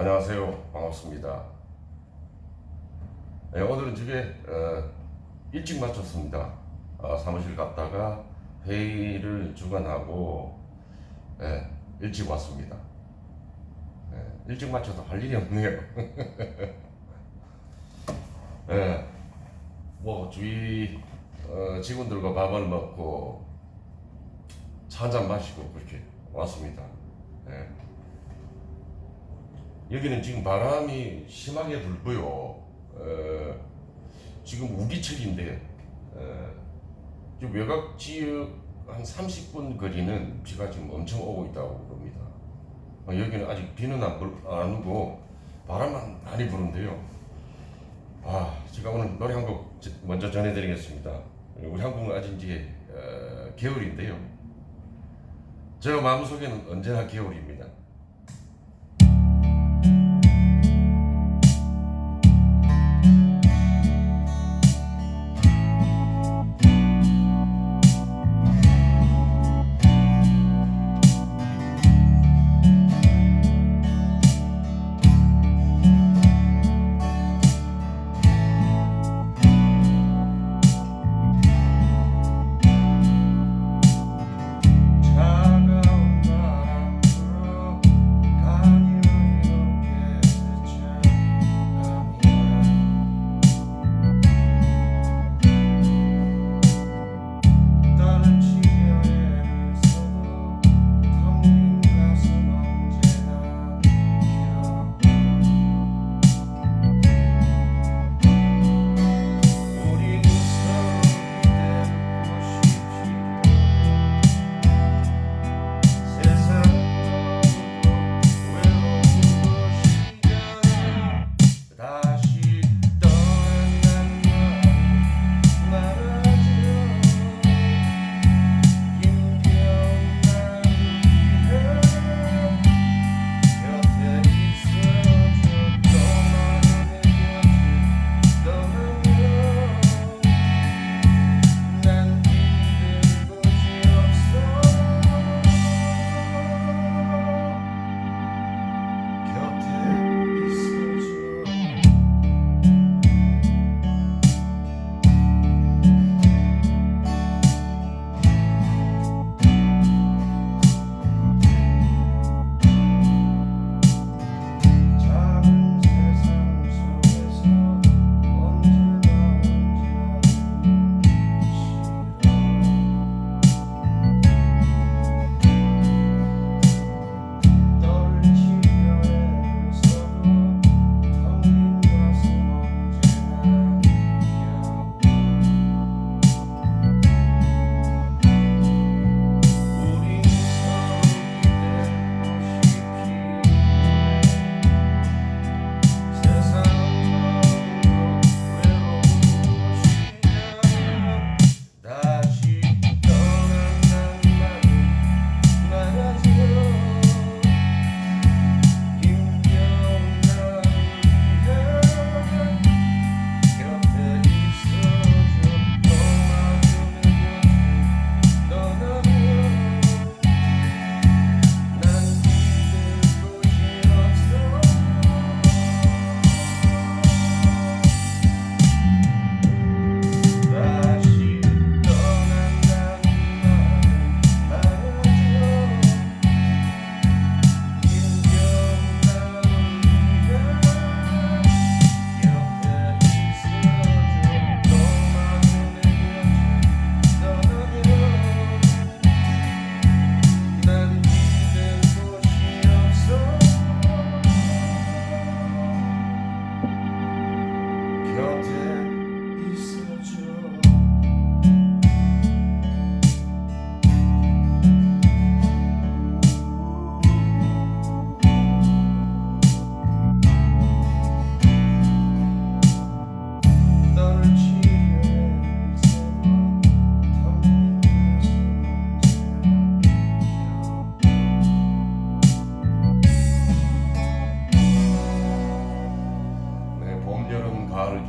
안녕하세요. 반갑습니다. 네, 오늘은 집에 어, 일찍 마쳤습니다. 아, 사무실 갔다가 회의를 주관하고 예, 일찍 왔습니다. 예, 일찍 마쳐서 할 일이 없네요. 예, 뭐 주위 어, 직원들과 밥을 먹고 차 한잔 마시고 그렇게 왔습니다. 예. 여기는 지금 바람이 심하게 불고요. 어, 지금 우기철인데 어, 지금 외곽 지역 한 30분 거리는 비가 지금 엄청 오고 있다고 그럽니다. 어, 여기는 아직 비는 안, 불, 안 오고 바람만 많이 부는데요. 아, 제가 오늘 노래 한 곡 먼저 전해드리겠습니다. 우리 한국은 아직 이제 어, 겨울인데요. 저 마음속에는 언제나 겨울입니다.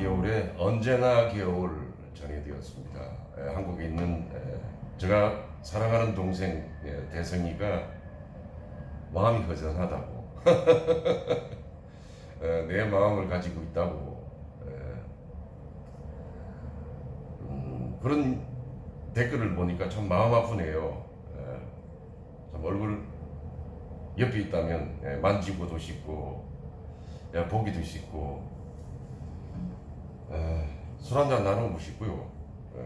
겨울에 언제나 겨울 전해드렸습니다. 에, 한국에 있는 에, 제가 사랑하는 동생 예, 대성이가 마음이 허전하다고 에, 내 마음을 가지고 있다고 에, 음, 그런 댓글을 보니까 참 마음 아프네요. 에, 참 얼굴 옆에 있다면 에, 만지고도 싶고 야, 보기도 싶고 술 한잔 나누고 싶고요. 에,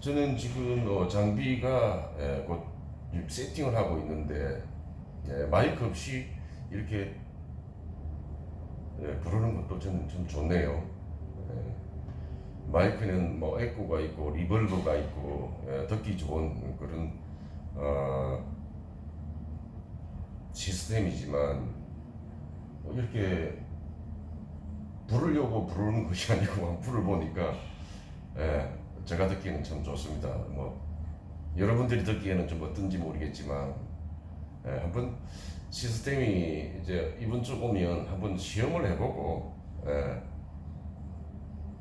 저는 지금 어, 장비가 에, 곧 세팅을 하고 있는데 예, 마이크 없이 이렇게 예, 부르는 것도 저는 좀 좋네요. 예, 마이크는 뭐 에코가 있고 리벌브가 있고 예, 듣기 좋은 그런 어, 시스템이지만 뭐 이렇게 부르려고 부르는 것이 아니고 불을 보니까 예, 제가 듣기에는 참 좋습니다. 뭐 여러분들이 듣기에는 좀 어떤지 모르겠지만 예, 한번 시스템이 이제 이번 주 오면 한번 시험을 해보고 예,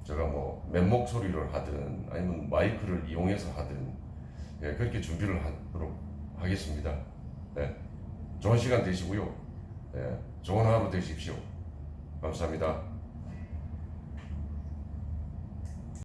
제가 뭐 맨목 소리를 하든 아니면 마이크를 이용해서 하든 예, 그렇게 준비를 하도록 하겠습니다. 예, 좋은 시간 되시고요. 예, 좋은 하루 되십시오. 감사합니다.